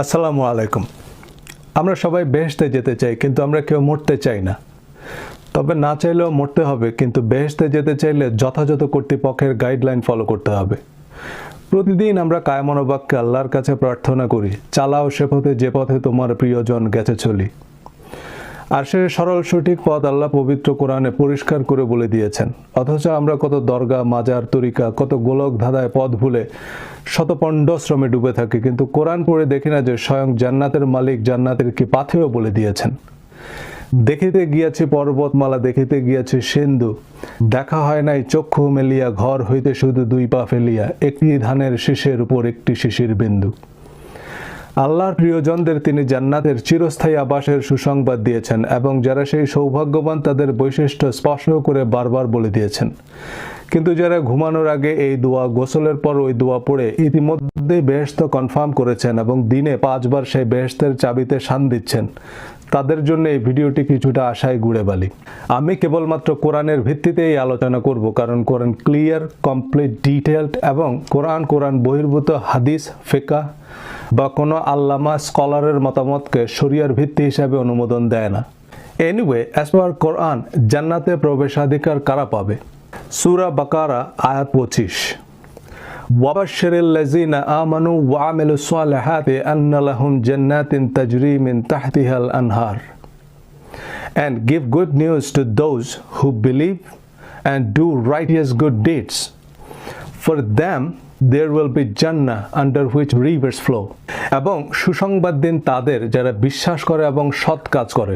আসসালামু আলাইকুম। আমরা সবাই বেহেশতে যেতে চাই, কিন্তু আমরা কেউ মরতে চাই না। তবে না চাইলেও মরতে হবে, কিন্তু বেহেশতে যেতে চাইলে যথাযথ কর্তৃপক্ষের গাইডলাইন ফলো করতে হবে। প্রতিদিন আমরা কায়মনোবাক্যে আল্লাহর কাছে প্রার্থনা করি, চালাও সে পথে যে পথে তোমার প্রিয়জন গেছে চলি। আর সে সরল সঠিক পথ আল্লাহ পবিত্র কোরআনে পরিষ্কার করে বলে দিয়েছেন। অথচ আমরা কত দরগা, মাজার, তরিকা, কত গোলক ধাঁধায় পথ ভুলে শতপণ্ড শ্রমে ডুবে থাকি, কিন্তু কোরআন পড়ে দেখি না যে স্বয়ং জান্নাতের মালিক জান্নাতের কি পাথেও বলে দিয়েছেন। দেখিতে গিয়াছি পর্বতমালা, দেখিতে গিয়াছি সিন্ধু। দেখা হয় নাই চক্ষু মেলিয়া, ঘর হইতে শুধু দুই পা ফেলিয়া, একটি ধানের শীষের উপর একটি শিশির বিন্দু। আল্লাহর প্রিয়জনদের তিনি জান্নাতের চিরস্থায়ী আবাসের সুসংবাদ দিয়েছেন এবং যারা সেই সৌভাগ্যবান তাদের বৈশিষ্ট্য স্পষ্ট করে বারবার বলে দিয়েছেন। কিন্তু যারা ঘুমানোর আগে এই দোয়া, গোসলের পর ওই দোয়া পড়ে ইতিমধ্যে বেহস্ত কনফার্ম করেছেন এবং দিনে পাঁচবার সেই বেহস্তের চাবিতে শান দিচ্ছেন। তাদের জন্য এই ভিডিওটি কিছুটা আশায় গুড়ে বালি। আমি কেবলমাত্র কোরআনের ভিত্তিতে এই আলোচনা করব, কারণ কোরআন ক্লিয়ার, কমপ্লিট ডিটেলড এবং কোরআন কোরআন বহির্ভূত হাদিস ফেকা বা কোনো আল্লামা স্কলারের মতামতকে শরিয়ার ভিত্তি হিসাবে অনুমোদন দেয় না। এনিওয়ে অ্যাজ পার কোরআন, জান্নাতে প্রবেশাধিকার কারা পাবে? সুরা বাকারা, আয়াত পঁচিশ। وبشر الذين آمنوا وعملوا الصالحات أن لهم جنات تجري من تحتها الأنهار and give good news to those who believe and do righteous good deeds. For them there will be Jannah under which rivers flow. এবং সুসংবাদ দিন তাদের যারা বিশ্বাস করে এবং সৎ কাজ করে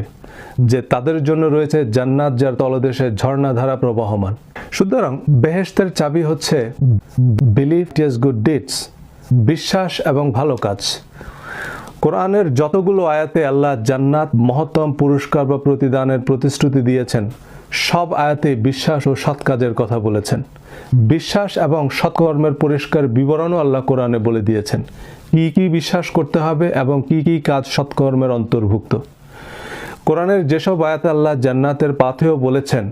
যে তাদের জন্য রয়েছে জান্নাত যার তলদেশে ঝর্ণাধারা প্রবাহমান। সুতরাং বেহেস্তের চাবি হচ্ছে বিলিভ টিয়াস গুড ডিডস বিশ্বাস এবং ভালো কাজ। কোরআনের যতগুলো আয়াতে আল্লাহ জান্নাত, মহত্তম পুরস্কার বা প্রতিদানের প্রতিশ্রুতি দিয়েছেন, সব আয়াতে বিশ্বাস ও সৎ কাজের কথা বলেছেন। বিশ্বাস এবং সৎকর্মের পরিষ্কার বিবরণও আল্লাহ কোরআনে বলে দিয়েছেন। কি কি বিশ্বাস করতে হবে এবং কি কি কাজ সৎকর্মের অন্তর্ভুক্ত? কোরআনের যেসব আয়াত আল্লাহ জান্নাতের পাথেও বলেছেন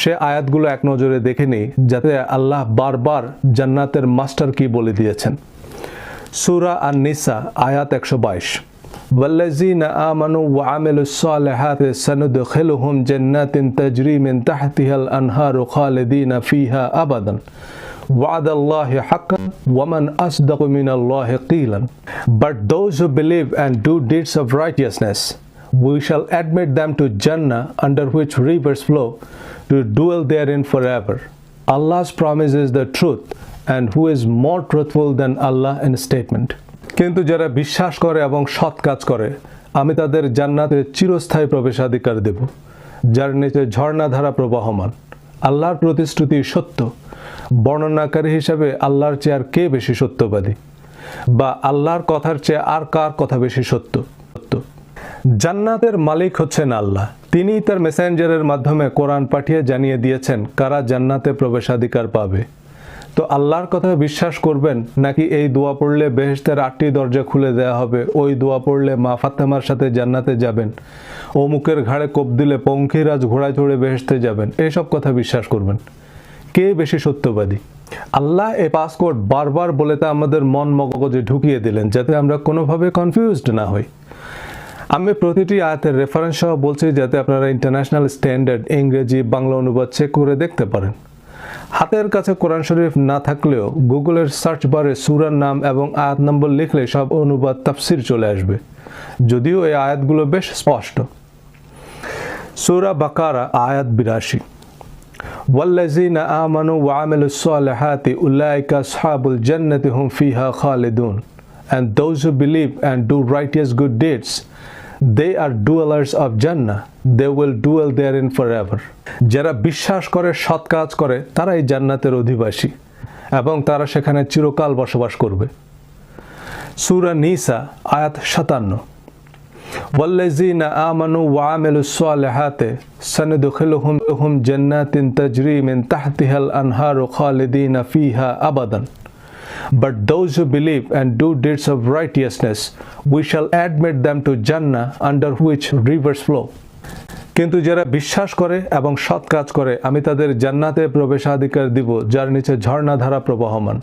সে আয়াতগুলো এক নজরে দেখে নিই যাতে আল্লাহ বারবার জান্নাতের মাস্টার কি বলে দিয়েছেন সুরা আর নিসা আয়াত একশো বাইশ والذين آمنوا وعملوا الصالحات سندخلهم جنات تجري من تحتها الأنهار خالدين فيها أبدا وعد الله حقا ومن أصدق من الله قيلا But those who believe and do deeds of righteousness we shall admit them to Jannah under which rivers flow to dwell therein forever. Allah's promise is the truth and who is more truthful than Allah in statement. কিন্তু যারা বিশ্বাস করে এবং সৎ কাজ করে আমি তাদের জান্নাতে চিরস্থায়ী প্রবেশাধিকার দেব যার নিচে ঝর্ণাধারা প্রবাহমান আল্লাহর প্রতিশ্রুতি সত্য বর্ণনাকারী হিসাবে আল্লাহর চেয়ে আর কে বেশি সত্যবাদী বা আল্লাহর কথার চেয়ে আর কার কথা বেশি সত্য জান্নাতের মালিক হচ্ছেন আল্লাহ। তিনিই তার মেসেঞ্জারের মাধ্যমে কোরআন পাঠিয়ে জানিয়ে দিয়েছেন, কারা জান্নাতে প্রবেশাধিকার পাবে। তো আল্লাহর কথা বিশ্বাস করবেন, নাকি এই দোয়া পড়লে বেহেস্তের আটটি দরজা খুলে দেওয়া হবে? ওই দোয়া পড়লে মা ফাতেমার সাথে জান্নাতে যাবেন। অমুকের ঘাড়ে কোপ দিলে পঙ্খিরাজ ঘোড়ায় চড়ে বেহেস্তে যাবেন। এইসব কথা বিশ্বাস করবেন। কে বেশি সত্যবাদী? আল্লাহ এই পাসকোড বারবার বলে তা আমাদের মন মগজে ঢুকিয়ে দিলেন, যাতে আমরা কোনোভাবে কনফিউজড না হই। আমি প্রতিটি আয়াতের রেফারেন্স সহ বলছি যাতে আপনারা ইন্টারন্যাশনাল স্ট্যান্ডার্ড ইংরেজি বাংলা অনুবাদ চেক করে দেখতে পারেন হাতের কাছে কোরআন শরীফ না থাকলেও গুগলের সার্চ বারে সুরার নাম এবং আয়াত নম্বর লিখলে সব অনুবাদ তাফসির চলে আসবে যদিও এই আয়াতগুলো বেশ স্পষ্ট সুরা বাকারা আয়াত বিরাশি والذين آمنوا وعملوا الصالحات أولئك أصحاب الجنة هم فيها خالدون and those who believe and do righteous good deeds they are dwellers of Jannah they will dwell therein forever যারা বিশ্বাস করে সৎ কাজ করে তারাই জান্নাতের অধিবাসী এবং তারা সেখানে চিরকাল বসবাস করবে সূরা নিসা আয়াত সাতান্ন والذين آمنوا وعملوا الصالحات سندخلهم لهم جنات تجري من تحتها الأنهار خالدين فيها أبدا But those who believe and do deeds of righteousness, we shall admit them to Jannah under which rivers flow. কিন্তু যারা বিশ্বাস করে এবং সৎ কাজ করে আমি তাদের জান্নাতে প্রবেশাধিকার দিব যার নিচে ঝর্ণাধারা প্রবাহমান।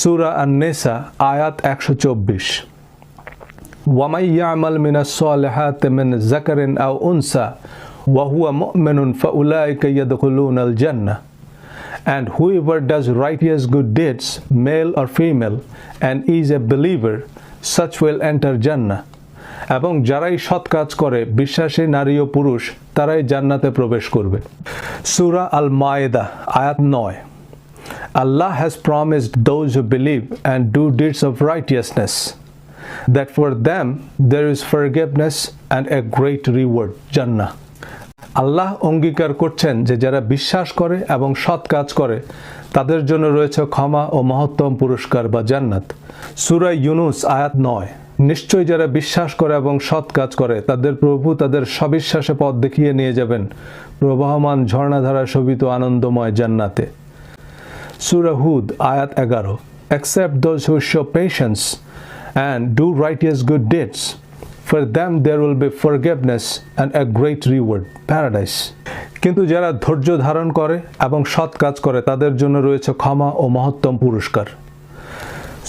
সুরা আন নেসা আয়াত একশো চব্বিশ। ওয়ামাই ইয়ামাল মিনা সালেহাত মিন জাকারিন আও উনসা ওয়াহুয়া মুমিনুন ফাউলাইকা ইয়াদখুলুনাল জান্নাহ। And whoever does righteous good deeds, male or female, and is a believer, such will enter Jannah. এবং যারাই সৎ কাজ করে বিশ্বাসী নারী ও পুরুষ তারাই জান্নাতে প্রবেশ করবে। সুরা আল মায়েদা আয়াত নয়। Allah has promised those who believe and do deeds of righteousness that for them there is forgiveness and a great reward জান্না আল্লাহ অঙ্গীকার করছেন যে যারা বিশ্বাস করে এবং সৎ কাজ করে তাদের জন্য রয়েছে ক্ষমা ও মহত্তম পুরস্কার বা জান্নাত। সুরা ইউনুস আয়াত নয়। নিশ্চয়ই যারা বিশ্বাস করে এবং সৎ কাজ করে তাদের প্রভু তাদের সবিশ্বাসে পথ দেখিয়ে নিয়ে যাবেন। প্রবাহমান ঝর্ণাধারা শোভিত আনন্দময় জান্নাতে। Surah Hud, Ayat 11. Accept those who show patience and good righteous for them, there will be forgiveness and a great reward, paradise. কিন্তু যারা ধৈর্য ধারণ করে এবং সৎ কাজ করে, তাদের জন্য রয়েছে ক্ষমা ও মহত্তম পুরস্কার।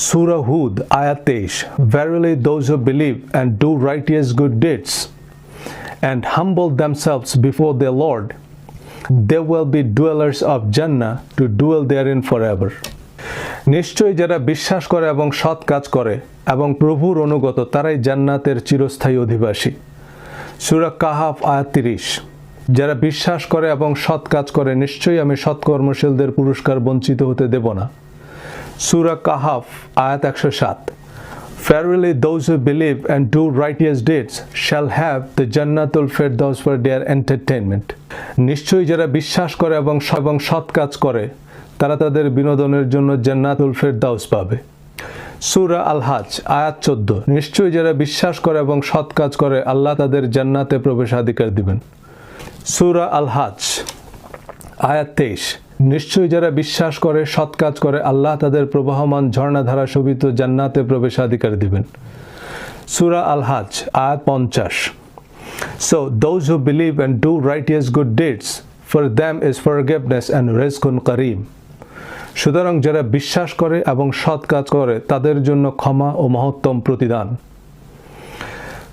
সুরা হুদ, আয়াত তেইশ verily those who believe and do righteous good deeds and humble themselves before their lord they will be dwellers of জান্না to dwell therein forever নিশ্চয়ই যারা বিশ্বাস করে এবং সৎ কাজ করে এবং প্রভুর অনুগত, তারাই জান্নাতের চিরস্থায়ী অধিবাসী সুরা কাহাফ আয়াত তিরিশ, যারা বিশ্বাস করে এবং সৎ কাজ করে, নিশ্চয়ই আমি সৎকর্মশীলদের পুরস্কার বঞ্চিত হতে দেব না সুরা কাহাফ আয়াত একশো সাত, Verily those who believe and do righteous deeds shall have the Jannatul Firdaus for their entertainment. নিশ্চয়ই যারা বিশ্বাস করে এবং সৎ কাজ করে তারা তাদের বিনোদনের জন্য জান্নাতুল ফেরদাউস পাবে। সুরা আল হাজ আয়াত চোদ্দ। নিশ্চয়ই যারা বিশ্বাস করে এবং সৎ কাজ করে, আল্লাহ তাদের জান্নাতে প্রবেশাধিকার দিবেন। সুরা আল হাজ আয়াত তেইশ। নিশ্চয়ই যারা বিশ্বাস করে, সৎ কাজ করে, আল্লাহ তাদের প্রবাহমান ঝর্ণাধারা শোভিত জান্নাতে প্রবেশাধিকার দিবেন। সুরা আল হাজ আয়াত পঞ্চাশ। So those who believe and do right righteous good deeds for them is forgiveness and রেজকুন করিম সুতরাং যারা বিশ্বাস করে এবং সৎ কাজ করে, তাদের জন্য ক্ষমা ও মহত্তম প্রতিদান।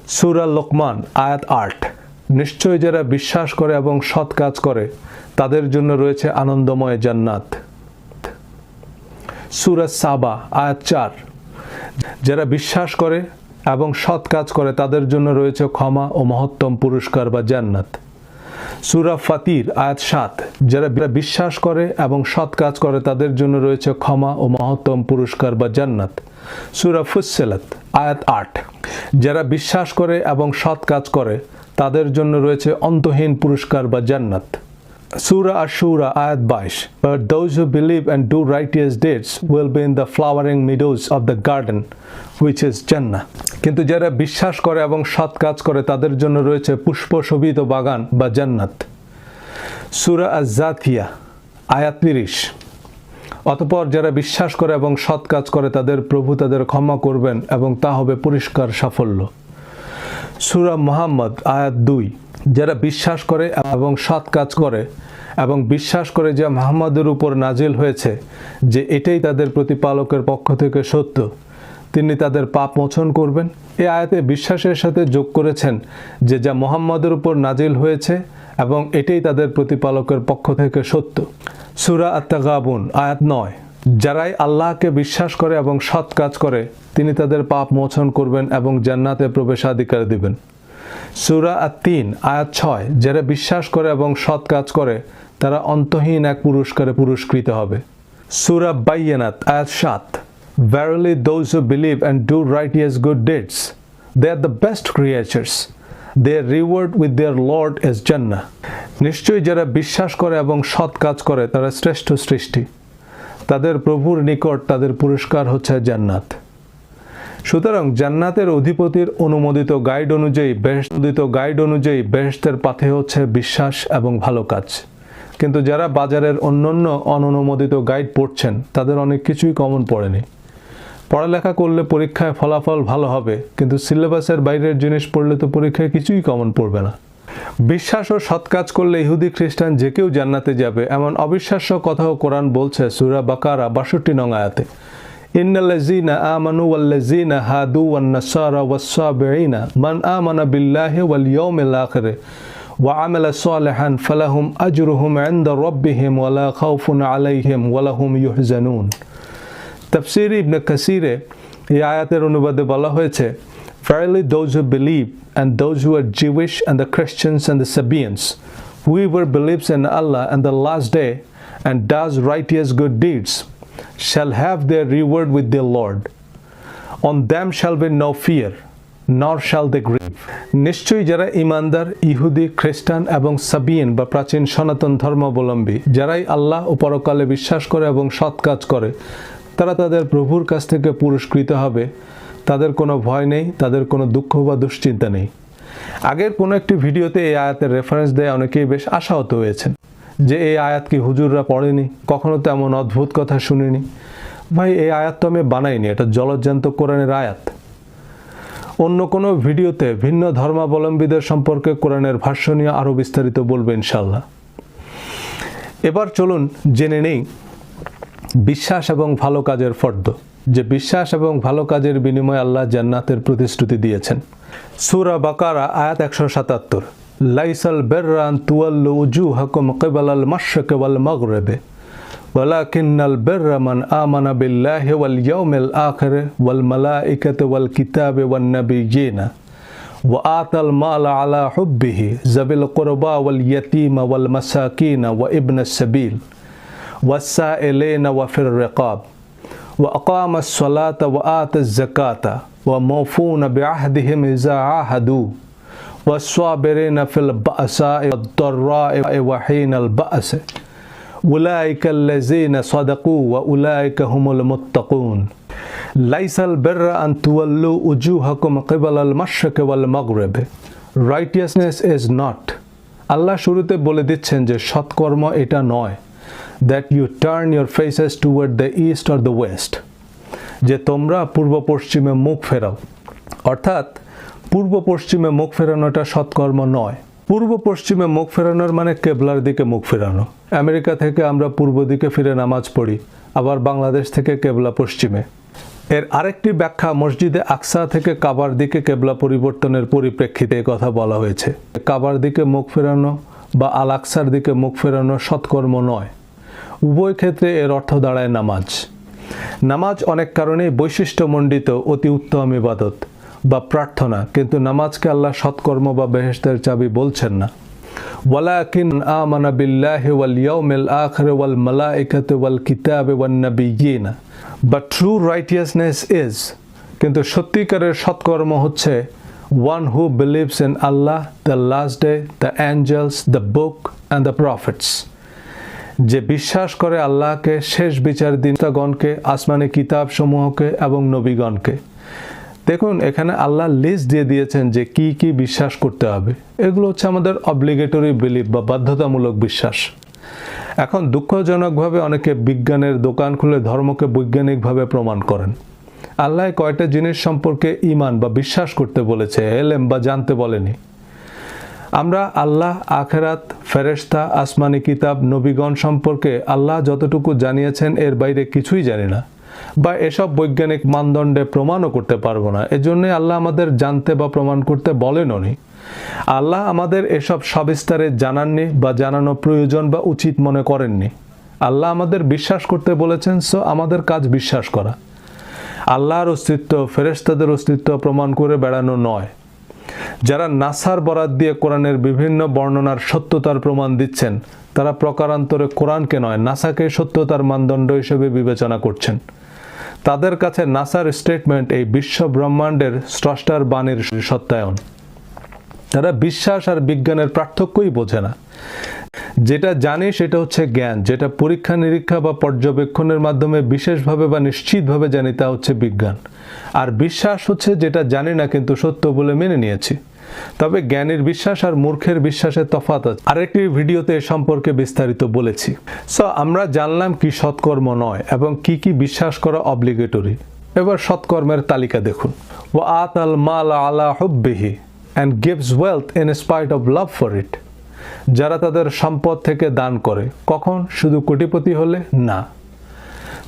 সুরা লোকমান, আয়াত আট। নিশ্চয় যারা বিশ্বাস করে এবং সৎ কাজ করে, তাদের জন্য রয়েছে আনন্দময় জান্নাত। সুরা সাবা, আয়াত চার। যারা বিশ্বাস করে এবং সৎ কাজ করে, তাদের জন্য রয়েছে ক্ষমা ও মহত্তম পুরস্কার বা জান্নাত। সুরা ফাতির, আয়াত সাত। যারা বিশ্বাস করে এবং সৎ কাজ করে, তাদের জন্য রয়েছে ক্ষমা ও মহত্তম পুরস্কার বা জান্নাত। সুরা ফুসেলাত আয়াত আট। যারা বিশ্বাস করে এবং সৎ কাজ করে, তাদের জন্য রয়েছে অন্তহীন পুরস্কার বা জান্নাত। Surah Ashura, ayat 22 But those who believe and do righteous deeds will be in the flowering meadows of the garden, which is Jannah. কিন্তু যারা বিশ্বাস করে এবং সৎ কাজ করে, তাদের জন্য রয়েছে পুষ্প শোভিত বাগান বা জান্নাত। সুরা আজাথিয়া আয়াত তিরিশ। অতপর যারা বিশ্বাস করে এবং সৎ কাজ করে, তাদের প্রভু তাদের ক্ষমা করবেন এবং তা হবে পরিষ্কার সাফল্য। সুরা মোহাম্মদ আয়াত দুই। যারা বিশ্বাস করে এবং সৎ কাজ করে এবং বিশ্বাস করে যে মোহাম্মদের উপর নাজিল হয়েছে, যে এটাই তাদের প্রতিপালকের পক্ষ থেকে সত্য, তিনি তাদের পাপ মোচন করবেন। এ আয়াতে বিশ্বাসের সাথে যোগ করেছেন যে যা মোহাম্মদের উপর নাজিল হয়েছে এবং এটাই তাদের প্রতিপালকের পক্ষ থেকে সত্য। সুরা আত্মাগাবুন আয়াত নয়। যারাই আল্লাহকে বিশ্বাস করে এবং সৎ কাজ করে, তিনি তাদের পাপ মোচন করবেন এবং জান্নাতে প্রবেশাধিকার দিবেন। সুরা আর তিন আয়াত ছয় যারা বিশ্বাস করে এবং সৎ কাজ করে তারা অন্তহীন এক পুরস্কারে পুরস্কৃত হবে সুরা বাইয়ানাত আয়াত সাত Verily those who believe and do righteous good deeds, they are the best creatures. Their reward with their Lord is Jannah. নিশ্চয়ই যারা বিশ্বাস করে এবং সৎ কাজ করে তারা শ্রেষ্ঠ সৃষ্টি তাদের প্রভুর নিকট তাদের পুরস্কার হচ্ছে জান্নাত সুতরাং জান্নাতের অধিপতির অনুমোদিত গাইড অনুযায়ী বেহস্তুদিত গাইড অনুযায়ী বেহেস্তের পাথে হচ্ছে বিশ্বাস এবং ভালো কাজ। কিন্তু যারা বাজারের অন্যান্য অননুমোদিত গাইড পড়ছেন, তাদের অনেক কিছুই কমন পড়েনি। পড়ালেখা করলে পরীক্ষায় ফলাফল ভালো হবে, কিন্তু সিলেবাসের বাইরের জিনিস পড়লে তো পরীক্ষায় কিছুই কমন পড়বে না। বিশ্বাস ও সৎ কাজ করলে ইহুদি খ্রিস্টান যে কেউ জান্নাতে যাবে, এমন অবিশ্বাস্য কথাও কোরআন বলছে, সুরা বাকারা বাষট্টি নং আয়াতে। ইন্নাল্লাযীনা আমানু ওয়াল্লাযীনা হাদু ওয়ান নাসারা ওয়াস-সাবিঈনা মান আমানা বিল্লাহি ওয়াল ইয়াউমিল আখির ওয়া আমালা সালিহান ফালাহুম আজরুহুম ইনদা রাব্বিহিম ওয়া লা খাউফুন আলাইহিম ওয়া লাহুম ইউহজানুন তাফসীর ইবনে কাসীরে এই আয়াতের অনুবাদে বলা হয়েছে Verily those who believe and those who are Jewish and the Christians and the Sabians whoever believes in Allah and the last day and does righteous good deeds shall have their reward with their Lord. On them shall be no fear, nor shall they grieve. নিশ্চয়ই যারা ইমানদার, ইহুদি, খ্রিস্টান এবং সাবিয়েন বা প্রাচীন সনাতন ধর্মাবলম্বী, যারাই আল্লাহ ও পরকালে বিশ্বাস করে এবং সৎ কাজ করে, তারা তাদের প্রভুর কাছ থেকে পুরস্কৃত হবে। তাদের কোনো ভয় নেই, তাদের কোনো দুঃখ বা দুশ্চিন্তা নেই। আগের কোনো একটি ভিডিওতে এই আয়াতের রেফারেন্স দেয় অনেকেই বেশ আশাহত হয়েছেন। যে এই আয়াত কি হুজুররা পড়েনি? কখনো তো এমন অদ্ভুত কথা শুনিনি। ভাই, এই আয়াত তো আমি বানাইনি, এটা জলজ্জান্ত কোরআনের আয়াত। অন্য কোনো ভিডিওতে ভিন্ন ধর্মাবলম্বীদের সম্পর্কে কোরআনের ভাষ্য নিয়ে আরও বিস্তারিত বলব ইনশাল্লাহ এবার চলুন জেনে নেই বিশ্বাস এবং ভালো কাজের ফর্দ। যে বিশ্বাস এবং ভালো কাজের বিনিময়ে আল্লাহ জান্নাতের প্রতিশ্রুতি দিয়েছেন। সুরা বাকারা, আয়াত একশো সাতাত্তর। ليس البر أن تولوا وجوهكم قبل المشرق والمغرب ولكن البر من آمن بالله واليوم الآخر والملائكة والكتاب والنبيين وآتى المال على حبه ذوي القربى واليتيم والمساكين وابن السبيل والسائلين وفي الرقاب وأقام الصلاة وآتى الزكاة وموفون بعهدهم إذا عاهدوا. والصابرين في البأساء والضراء وحين البأس أولئك الذين صدقوا وأولئك هم المتقون ليس البر أن تولوا وجوهكم قبل المشرق والمغرب Righteousness is not আল্লাহ শুরুতে বলে দিচ্ছেন যে সৎকর্ম এটা নয় that you turn your faces toward the east or the west যে তোমরা পূর্ব পশ্চিমে মুখ ফেরাও অর্থাৎ পূর্ব পশ্চিমে মুখ ফেরানোটা সৎকর্ম নয়। পূর্ব পশ্চিমে মুখ ফেরানোর মানে কেবলার দিকে মুখ ফেরানো। আমেরিকা থেকে আমরা পূর্ব দিকে ফিরে নামাজ পড়ি, আবার বাংলাদেশ থেকে কেবলা পশ্চিমে। এর আরেকটি ব্যাখ্যা মসজিদে আকসা থেকে কাবার দিকে কেবলা পরিবর্তনের পরিপ্রেক্ষিতে কথা বলা হয়েছে। কাবার দিকে মুখ ফেরানো বা আল আকসার দিকে মুখ ফেরানো সৎকর্ম নয়। উভয় ক্ষেত্রে এর অর্থ দাঁড়ায় নামাজ। নামাজ অনেক কারণেই বৈশিষ্ট্যমণ্ডিত, অতি উত্তম ইবাদত। বা প্রার্থনা, কিন্তু নামাজকে আল্লাহ সৎকর্ম বা বেহেস্তের চাবি বলছেন না। ওয়ালাকিন আমানা বিল্লাহি ওয়াল ইয়াউমিল আখির ওয়াল মালাইকাতি ওয়াল কিতাবে ওয়ান নাবিয়িনা বাট ট্রু রাইটিয়াসনেস ইজ কিন্তু সত্যিকারের সৎকর্ম হচ্ছে one who believes in Allah the last day the angels the book and the prophets যে বিশ্বাস করে আল্লাহকে, শেষ বিচার দিনগণকে আসমানি কিতাব সমূহকে এবং নবীগণকে। দেখুন, এখানে আল্লাহ লিস্ট দিয়ে দিয়েছেন যে কি কি বিশ্বাস করতে হবে। এগুলো হচ্ছে আমাদের অব্লিগেটরি বিলিফ বা বাধ্যতামূলক বিশ্বাস। এখন দুঃখজনকভাবে অনেকে বিজ্ঞানের দোকান খুলে ধর্মকে বৈজ্ঞানিকভাবে প্রমাণ করেন। আল্লাহ কয়টা জিনিস সম্পর্কে ইমান বা বিশ্বাস করতে বলেছে, এলেম বা জানতে বলেনি। আমরা আল্লাহ, আখেরাত, ফেরেশতা, আসমানি কিতাব, নবীগণ সম্পর্কে আল্লাহ যতটুকু জানিয়েছেন, এর বাইরে কিছুই জানি না। বা এসব বৈজ্ঞানিক মানদণ্ডে প্রমাণও করতে পারব না। এজন্যই আল্লাহ আমাদের জানতে বা প্রমাণ করতে বলেনও নি আল্লাহ আমাদের এসব সবিস্তারে জানাননি বা জানানো প্রয়োজন বা উচিত মনে করেননি। আল্লাহ আমাদের বিশ্বাস করতে বলেছেন, সো আমাদের কাজ বিশ্বাস করা। আল্লাহর অস্তিত্ব ফেরেশতাদের অস্তিত্ব প্রমাণ করে বেড়ানো নয়। যারা নাসার বরাত দিয়ে কোরআনের বিভিন্ন বর্ণনার সত্যতার প্রমাণ দিচ্ছেন, তারা প্রকারান্তরে কোরআনকে নয়, নাসাকে সত্যতার মানদণ্ড হিসেবে বিবেচনা করছেন। তাদের কাছে নাসার স্টেটমেন্ট এই বিশ্ব ব্রহ্মাণ্ডের স্রষ্টার বাণীর সত্যায়ন। তারা বিশ্বাস আর বিজ্ঞানের পার্থক্যই বোঝে না। যেটা জানি সেটা হচ্ছে জ্ঞান, যেটা পরীক্ষা নিরীক্ষা বা পর্যবেক্ষণের মাধ্যমে বিশেষভাবে বা নিশ্চিতভাবে জানি তা হচ্ছে বিজ্ঞান। আর বিশ্বাস হচ্ছে যেটা জানি না কিন্তু সত্য বলে মেনে নিয়েছি। তবে জ্ঞানীর বিশ্বাস আর মূর্খের বিশ্বাসের তফাৎ আছে। আরেকটি ভিডিওতে এ সম্পর্কে বিস্তারিত বলেছি। সো আমরা জানলাম কি সৎকর্ম নয় এবং কি কি বিশ্বাস করা অব্লিগেটরি এবার সৎকর্মের তালিকা দেখুন। ও আত আল মাল আলা হব্বিহি and gives wealth in spite of love for it যারা তাদের সম্পদ থেকে দান করে, কখন শুধু কোটিপতি হলে? না।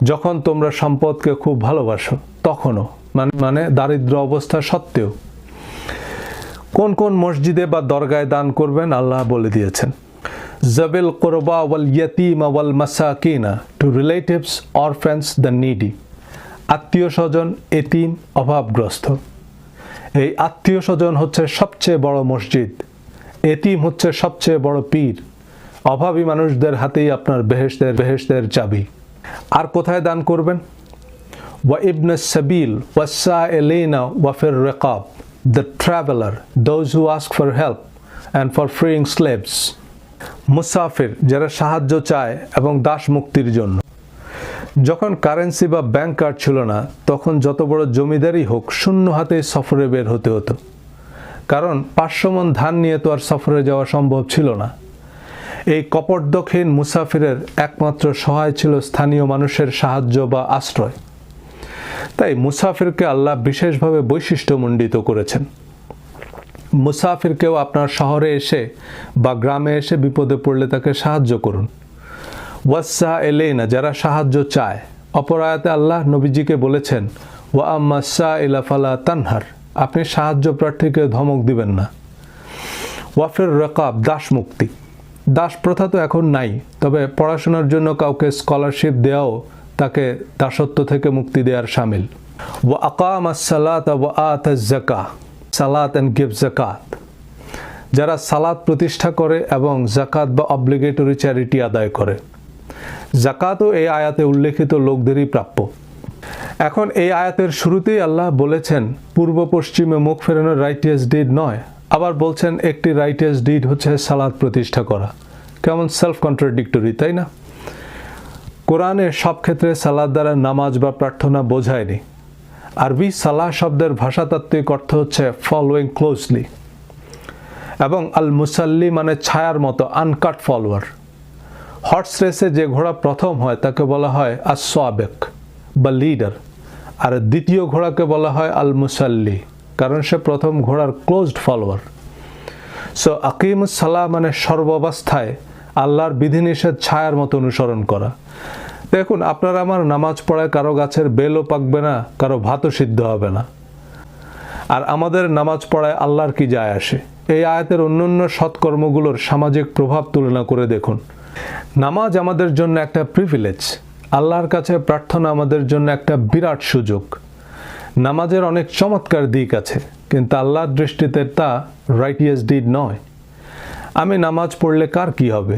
যখন তোমরা সম্পদকে খুব ভালোবাসো, তখনও। মানে মানে দারিদ্র অবস্থা সত্ত্বেও। কোন কোন মসজিদে বা দরগায় দান করবেন আল্লাহ বলে দিয়েছেন। জবিল কোরবা ওয়াল ইয়তিমা ওয়াল মাসাকিনা to relatives orphans the needy আত্মীয় স্বজন, এতিম, অভাবগ্রস্ত। এই আত্মীয় স্বজন হচ্ছে সবচেয়ে বড় মসজিদ। এতিম হচ্ছে সবচেয়ে বড় পীর। অভাবী মানুষদের হাতেই আপনার বেহেশতের বেহেশতের চাবি। আর কোথায় দান করবেন? ওয়া ইবনে সাবিল ওয়াসা এলেনা ওয়াফের রেকাব the traveller those who ask for help and for freeing slaves মুসাফির যারা সাহায্য চায় এবং দাস মুক্তির জন্য। যখন কারেন্সি বা ব্যাংক কার্ড ছিল না, তখন যত বড় জমিদারই হোক, শূন্য হাতে সফরে বের হতে হতো। কারণ পাঁচশো মন ধান নিয়ে তো আর সফরে যাওয়া সম্ভব ছিল না। এই কপটদক্ষিণ মুসাফিরের একমাত্র সহায় ছিল স্থানীয় মানুষের সাহায্য বা আশ্রয়। তাই মুসাফিরকে আল্লাহ বিশেষভাবে বৈশিষ্ট্যমণ্ডিত করেছেন। মুসাফিরকেও আপনার শহরে এসে বা গ্রামে এসে বিপদে পড়লে তাকে সাহায্য করুন। ওয়াসা এলেনা যারা সাহায্য চায়। অপরায়াতে আল্লাহ নবীজিকে বলেছেন, ওয়া আম্মাসা ইলাফালা তানহার। আপনি সাহায্য প্রার্থীকে ধমক দিবেন না। ওয়াফের রকাব, দাস মুক্তি। দাস প্রথা তো এখন নাই, তবে পড়াশোনার জন্য কাউকে স্কলারশিপ দেওয়াও তাকে দাসত্ব থেকে মুক্তি দেওয়ার সামিল। ওয়া আকাম সালাত ওয়া আত জাকা সালাত অ্যান্ড গিভ জাকাত যারা সালাত প্রতিষ্ঠা করে এবং জাকাত বা অব্লিগেটরি চ্যারিটি আদায় করে। জাকাতও এই আয়াতে উল্লেখিত লোকদেরই প্রাপ্য। এখন এই আয়াতের শুরুতেই আল্লাহ বলেছেন, পূর্ব পশ্চিমে মুখ ফেরানোর রাইটিয়াস ডিড নয়, আবার বলছেন একটি রাইটিয়াস ডিড হচ্ছে সালাদ প্রতিষ্ঠা করা। কেমন সেলফ কন্ট্রাডিক্টরি তাই না? কোরআনে সব ক্ষেত্রে সালাদ দ্বারা নামাজ বা প্রার্থনা বোঝায়নি। আরবি সালাহ শব্দের ভাষাতাত্ত্বিক অর্থ হচ্ছে ফলোয়িং ক্লোজলি এবং আল মুসাল্লি মানে ছায়ার মতো আনকাট ফলোয়ার হর্স রেসে যে ঘোড়া প্রথম হয়, তাকে বলা হয় আসোয়াবেক বা লিডার আর দ্বিতীয় ঘোড়াকে বলা হয় আল মুসাল্লি কারণ সে প্রথম ঘোড়ার ক্লোজড ফলোয়ার সো আকিমুসাল্লাহ মানে সর্বাবস্থায়, আল্লাহর বিধিনিষেধ ছায়ার মতো অনুসরণ করা। দেখুন, আপনার আমার নামাজ পড়ায় কারও গাছের বেলও পাকবে না, কারও ভাতও সিদ্ধ হবে না। আর আমাদের নামাজ পড়ায় আল্লাহর কি যায় আসে? এই আয়াতের অন্যান্য সৎকর্মগুলোর সামাজিক প্রভাব তুলনা করে দেখুন। নামাজ আমাদের জন্য একটা প্রিভিলেজ আল্লাহর কাছে প্রার্থনা আমাদের জন্য একটা বিরাট সুযোগ। নামাজের অনেক চমৎকার দিক আছে, কিন্তু আল্লাহর দৃষ্টিতে তা রাইটিয়াস ডিড নয়। আমি নামাজ পড়লে কার কি হবে?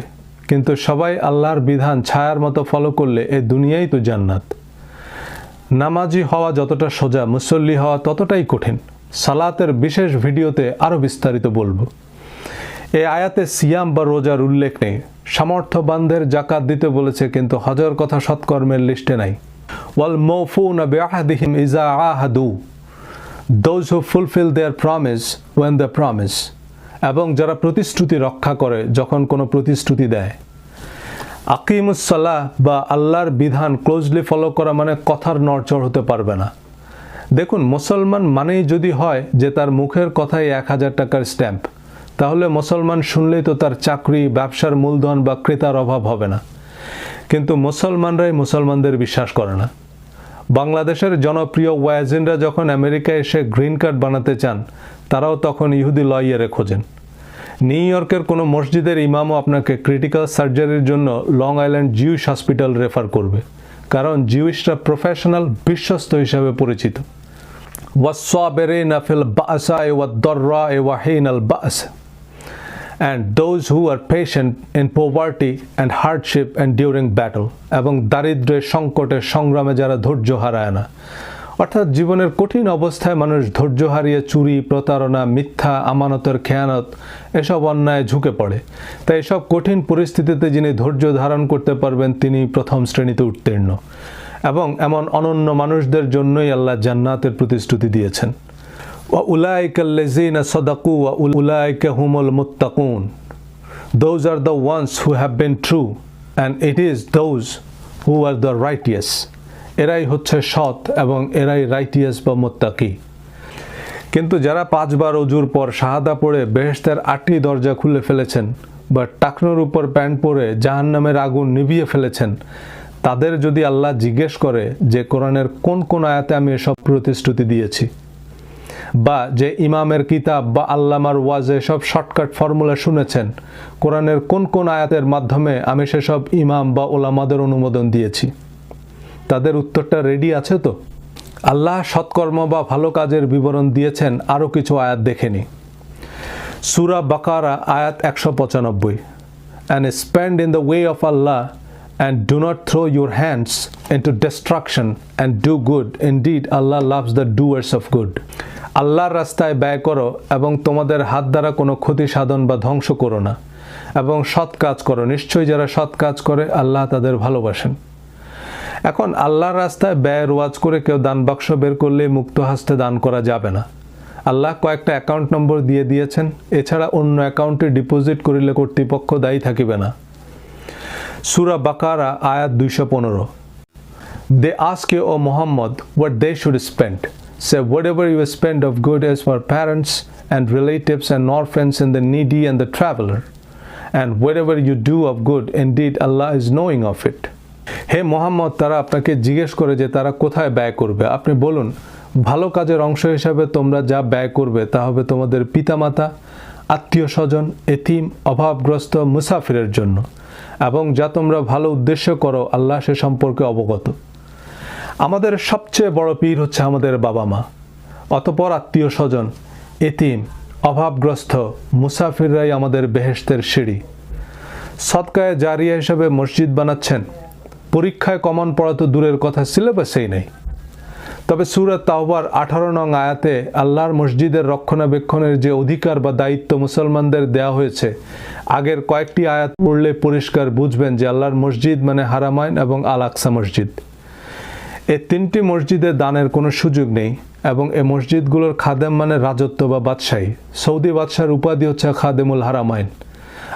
কিন্তু সবাই আল্লাহর বিধান, ছায়ার মতো ফলো করলে এ দুনিয়াই তো জান্নাত। নামাজি হওয়া যতটা সোজা, মুসল্লি হওয়া ততটাই কঠিন। সালাতের বিশেষ ভিডিওতে আরও বিস্তারিত বলব। এ আয়াতে সিয়াম বা রোজার উল্লেখ নেই। সামর্থ্যবানদের জাকাত দিতে বলেছে, কিন্তু হজর কথা সৎকর্মের লিস্টে নাই। ওয়াল মৌফুন বেআহাদিহিম ইজা আহাদু। Those who fulfil their promise when the promise এবং যারা প্রতিশ্রুতি রক্ষা করে যখন কোনো প্রতিশ্রুতি দেয়। আকিমুসাল্লাহ বা আল্লাহর বিধান ক্লোজলি ফলো করা মানে কথার নড়চড় হতে পারবে না। দেখুন, মুসলমান মানেই যদি হয় যে তার মুখের কথাই এক হাজার টাকার স্ট্যাম্প তাহলে মুসলমান শুনলেই তো তার চাকরি, ব্যবসার মূলধন বা ক্রেতার অভাব হবে না। কিন্তু মুসলমানরাই মুসলমানদের বিশ্বাস করে না। বাংলাদেশের জনপ্রিয় ওয়াজেনরা যখন আমেরিকায় এসে গ্রিন কার্ড বানাতে চান তারাও তখন ইহুদি লয়ারে খোঁজেন। নিউ ইয়র্কের কোনো মসজিদের ইমামও আপনাকে ক্রিটিক্যাল সার্জারির জন্য Long Island Jewish Hospital refer করবে, কারণ জিউইশরা প্রফেশনাল বিশ্বস্ত হিসাবে পরিচিত। And those who are patient in poverty and hardship and during battle এবং দারিদ্র্যের সংকটের সংগ্রামে যারা ধৈর্য হারায় না। অর্থাৎ জীবনের কঠিন অবস্থায় মানুষ ধৈর্য হারিয়ে চুরি, প্রতারণা, মিথ্যা, আমানতের খেয়ানত এসব অন্যায় ঝুঁকে পড়ে। তাই এসব কঠিন পরিস্থিতিতে যিনি ধৈর্য ধারণ করতে পারবেন, তিনি প্রথম শ্রেণীতে উত্তীর্ণ। এবং এমন অনন্য মানুষদের জন্যই আল্লাহ জান্নাতের প্রতিশ্রুতি দিয়েছেন। ওয়া উলাইকাল্লেজিনা সদাকু ওয়া উলাইকা হুমল মুত্তাকুন। Those are the ones who have been true and it is those who are the righteous এরাই হচ্ছে সৎ এবং এরাই রাইটিয়াস বা মোত্তাকি। কিন্তু যারা পাঁচবার অজুর পর শাহাদা পড়ে বেহেস্তের আটটি দরজা খুলে ফেলেছেন বা টাকনোর উপর প্যান্ট পরে জাহান্নামের আগুন নিভিয়ে ফেলেছেন, তাদের যদি আল্লাহ জিজ্ঞেস করে যে কোরআনের কোন কোন আয়াতে আমি এসব প্রতিশ্রুতি দিয়েছি বা যে ইমামের কিতাব বা আল্লামার ওয়াজে সব শর্টকাট ফর্মুলা শুনেছেন, কোরআনের কোন কোন আয়াতের মাধ্যমে আমি সেসব ইমাম বা ওলামাদের অনুমোদন দিয়েছি? তাদের উত্তরটা রেডি আছে তো? আল্লাহ সৎকর্ম বা ভালো কাজের বিবরণ দিয়েছেন, আরও কিছু আয়াত দেখেনি সুরা বাকারা, আয়াত একশো পঁচানব্বই। And spend in the way of Allah and do not throw your hands into destruction and do good in deed Allah loves the doers of good আল্লাহর রাস্তায় ব্যয় করো এবং তোমাদের হাত দ্বারা কোনো ক্ষতি সাধন বা ধ্বংস করো না এবং সৎ কাজ করো। নিশ্চয়ই যারা সৎ কাজ করে, আল্লাহ তাদের ভালোবাসেন। এখন আল্লাহর রাস্তায় ব্যয়ের ওয়াজ করে কেউ দান বাক্স বের করলে মুক্ত হাস্তে দান করা যাবে না। আল্লাহ কয়েকটা অ্যাকাউন্ট নম্বর দিয়ে দিয়েছেন, এছাড়া অন্য অ্যাকাউন্টে ডিপোজিট করিলে কর্তৃপক্ষ দায়ী থাকিবে না। সুরা বাকারা, আয়াত দুইশো পনেরো। They ask O Muhammad what they should spend say whatever you spend of good is for parents and relatives and orphans in the needy and the traveller and whatever you do of good in deed Allah is knowing of it হে মোহাম্মদ, তারা আপনাকে জিজ্ঞেস করে যে তারা কোথায় ব্যয় করবে। আপনি বলুন, ভালো কাজের অংশ হিসাবে তোমরা যা ব্যয় করবে তা হবে তোমাদের পিতামাতা আত্মীয় স্বজন এতিম, অভাবগ্রস্ত, মুসাফিরের জন্য। এবং যা তোমরা ভালো উদ্দেশ্য করো, আল্লাহ সে সম্পর্কে অবগত। আমাদের সবচেয়ে বড় পীর হচ্ছে আমাদের বাবা মা। অতপর আত্মীয় স্বজন এতিম, অভাবগ্রস্ত, মুসাফিররাই আমাদের বেহেস্তের সিঁড়ি। সৎকায় জারিয়া হিসাবে মসজিদ বানাচ্ছেন। পরীক্ষায় কমন পড়া তো দূরের কথা, সিলেবাসেই নেই। তবে সুরত তাওবার আঠারো নং আয়াতে আল্লাহর মসজিদের রক্ষণাবেক্ষণের যে অধিকার বা দায়িত্ব মুসলমানদের দেওয়া হয়েছে, আগের কয়েকটি আয়াত পড়লে পরিষ্কার বুঝবেন যে আল্লাহর মসজিদ মানে হারামাইন এবং আল আকসা মসজিদ। এই তিনটি মসজিদে দানের কোনো সুযোগ নেই এবং এ মসজিদগুলোর খাদেম মানে রাজত্ব বা বাদশাহী। সৌদি বাদশার উপাধি হচ্ছে খাদেমুল হারামাইন।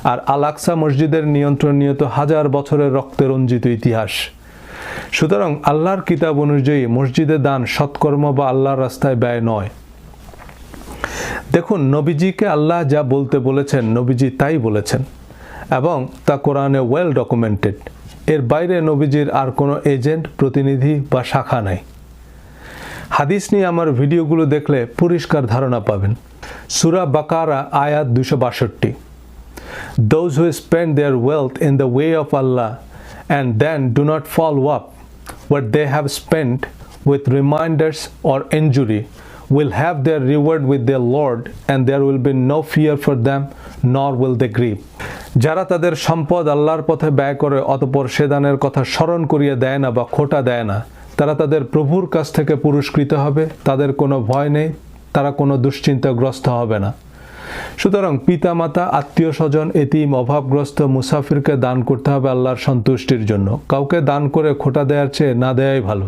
আর আল আকসা মসজিদের নিয়ন্ত্রণ নিয়ত হাজার বছরের রক্তে রঞ্জিত ইতিহাস। সুতরাং আল্লাহর কিতাব অনুযায়ী মসজিদে দান সৎকর্ম বা আল্লাহর রাস্তায় ব্যয় নয়। দেখুন, নবীজিকে আল্লাহ যা বলতে বলেছেন, নবীজি তাই বলেছেন এবং তা কোরআনে ওয়েল ডকুমেন্টেড এর বাইরে নবীজির আর কোনো এজেন্ট, প্রতিনিধি বা শাখা নাই। হাদিস নিয়ে আমার ভিডিওগুলো দেখলে পরিষ্কার ধারণা পাবেন। সুরা বাকারা, আয়াত দুশো বাষট্টি। Those who spend their wealth in the way of Allah and then do not follow up what they have spent with reminders or injury will have their reward with their Lord and there will be no fear for them nor will they grieve. যারা তাদের সম্পদ আল্লাহর পথে ব্যয় করে অতপর সেদানের কথা স্মরণ করিয়ে দেয় না বা খোটা দেয় না তারা তাদের প্রভুর কাছ থেকে পুরস্কৃত হবে তাদের কোনো ভয় নেই তারা কোনো দুশ্চিন্তাগ্রস্ত হবে না সুতরাং পিতা মাতা আত্মীয় স্বজন এতিম, অভাবগ্রস্ত, মুসাফিরকে দান করতে হবে আল্লাহর সন্তুষ্টির জন্য। কাউকে দান করে খোটা দেওয়ার চেয়ে না দেওয়াই ভালো।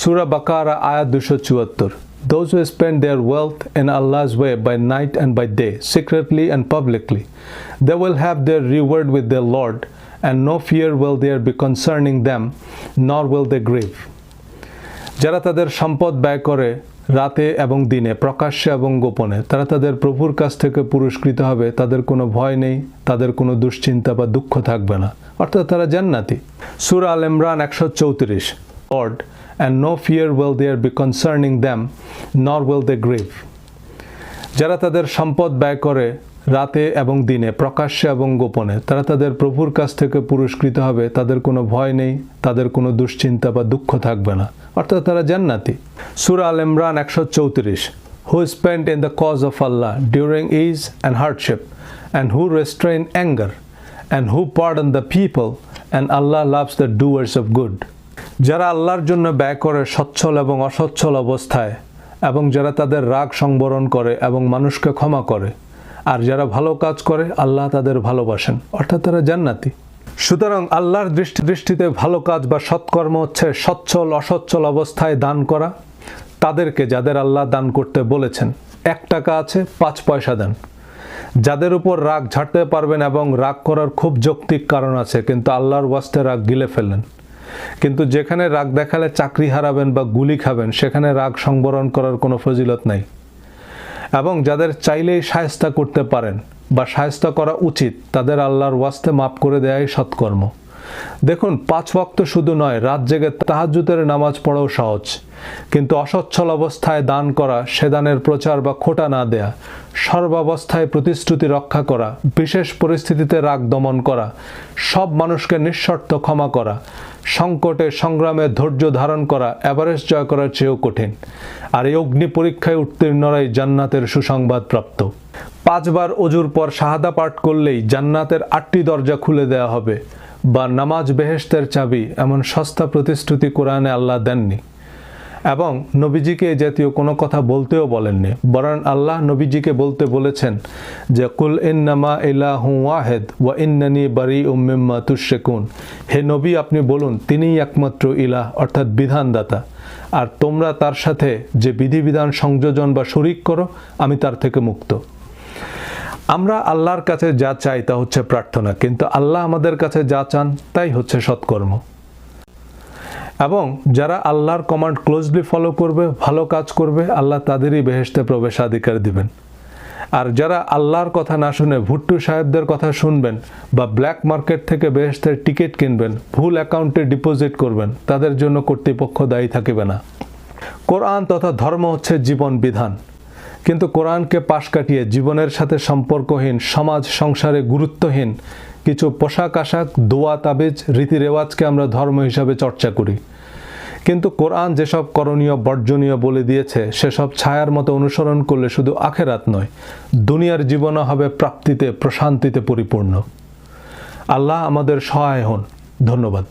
সুরা বাকার, আয়াত দুশো চুয়াত্তর। Those who spend their wealth in Allah way by night and by day secretly and publicly they will have their reward with the lord and no fear will there be concerning them nor will they grieve যারা তাদের সম্পদ ব্যয় করে রাতে এবং দিনে, প্রকাশ্যে এবং গোপনে। তারা তাদের প্রভুর কাছ থেকে পুরস্কৃত হবে। তাদের কোনো ভয় নেই, তাদের কোনো দুশ্চিন্তা বা দুঃখ থাকবে না। অর্থাৎ তারা জান্নাতি। সুর আল ইমরান একশো চৌত্রিশ। Lord and no fear will there be concerning them nor will they grieve যারা তাদের সম্পদ ব্যয় করে রাতে এবং দিনে, প্রকাশ্যে এবং গোপনে। তারা তাদের প্রভুর কাছ থেকে পুরস্কৃত হবে, তাদের কোনো ভয় নেই, তাদের কোনো দুশ্চিন্তা বা দুঃখ থাকবে না। অর্থাৎ তারা জান্নাতি। সুরা আল ইমরান একশো চৌত্রিশ who spend in the cause of Allah during ease and hardship and who restrain anger and who pard pardon the people and Allah loves the doers of good যারা আল্লাহর জন্য ব্যয় করে সচ্ছল এবং অসচ্ছল অবস্থায়, এবং যারা তাদের রাগ সংবরণ করে এবং মানুষকে ক্ষমা করে আর যারা ভালো কাজ করে, আল্লাহ তাদের ভালোবাসেন, অর্থাৎ তারা জান্নাতি। সুতরাং আল্লাহর দৃষ্টি, দৃষ্টিতে ভালো কাজ বা সৎকর্ম হচ্ছে সচ্ছল, অসচ্ছল অবস্থায় দান করা। তাদেরকে যাদের আল্লাহ দান করতে বলেছেন এক টাকা আছে, পাঁচ পয়সা দেন। যাদের উপর রাগ ঝাড়তে পারবেন এবং রাগ করার খুব যৌক্তিক কারণ আছে, কিন্তু আল্লাহর ওয়াস্তে রাগ গিলে ফেলেন কিন্তু যেখানে রাগ দেখালে চাকরি হারাবেন বা গুলি খাবেন, সেখানে রাগ সংবরণ করার কোনো ফজিলত নাই। এবং যাদের চাইলেই সায়স্তা করতে পারেন বা সায়স্তা করা উচিত, তাদের আল্লাহর ওয়াস্তে মাপ করে দেয়াই সৎকর্ম। দেখুন, পাঁচ ওয়াক্ত শুধু নয়, রাত জেগে তাহাজ্জুদের নামাজ পড়াও সহজ। কিন্তু অসচ্ছল অবস্থায় দান করা, সে দানের প্রচার বা খোটা না দেয়া, সর্বাবস্থায় প্রতিশ্রুতি রক্ষা করা, বিশেষ পরিস্থিতিতে রাগ দমন করা, সব মানুষকে নিঃশর্ত ক্ষমা করা, সংকটে, সংগ্রামে ধৈর্য ধারণ করা, এভারেস্ট জয় করার চেয়েও কঠিন। আর এই অগ্নি পরীক্ষায় উত্তীর্ণরাই জান্নাতের সুসংবাদ প্রাপ্ত। পাঁচবার অজুর পর শাহাদা পাঠ করলেই জান্নাতের আটটি দরজা খুলে দেওয়া হবে। বা নামাজ বেহেশতের চাবি এমন সস্তা প্রতিশ্রুতি কোরআনে আল্লাহ দেননি। এবং নবীজিকে এ জাতীয় কোনো কথা বলতেও বলেননি। বরং আল্লাহ নবীজিকে বলতে বলেছেন যে, কুল ইন্নামা ইলাহু ওয়াহেদ ওয়া ইন্নানি বারি উম্মিম্মা তুশেকুন হে নবী, আপনি বলুন, তিনিই একমাত্র ইলাহ, অর্থাৎ বিধানদাতা। আর তোমরা তার সাথে যে বিধিবিধান সংযোজন বা শরিক করো, আমি তার থেকে মুক্ত। আমরা আল্লাহর কাছে যা চাই তা হচ্ছে প্রার্থনা, কিন্তু আল্লাহ আমাদের কাছে যা চান তাই হচ্ছে সৎকর্ম। এবং যারা আল্লাহর কমান্ড ক্লোজলি ফলো করবে, ভালো কাজ করবে, আল্লাহ তাদেরই বেহেশতে প্রবেশাধিকার দিবেন। আর যারা আল্লাহর কথা না শুনে ভুট্টু সাহেবদের কথা শুনবেন বা ব্ল্যাক মার্কেট থেকে বেহেস্তের টিকিট কিনবেন, ভুল অ্যাকাউন্টে ডিপোজিট করবেন, তাদের জন্য কর্তৃপক্ষ দায়ী থাকিবে না। কোরআন তথা ধর্ম হচ্ছে জীবন বিধান। কিন্তু কোরআনকে পাশ কাটিয়ে জীবনের সাথে সম্পর্কহীন, সমাজ সংসারে গুরুত্বহীন কিছু পোশাক আশাক, দোয়া, তাবিজ রীতি রেওয়াজকে আমরা ধর্ম হিসাবে চর্চা করি। কিন্তু কোরআন যেসব করণীয়, বর্জনীয় বলে দিয়েছে, সেসব ছায়ার মতো অনুসরণ করলে শুধু আখেরাত নয়, দুনিয়ার জীবনও হবে প্রাপ্তিতে, প্রশান্তিতে পরিপূর্ণ। আল্লাহ আমাদের সহায় হন। ধন্যবাদ।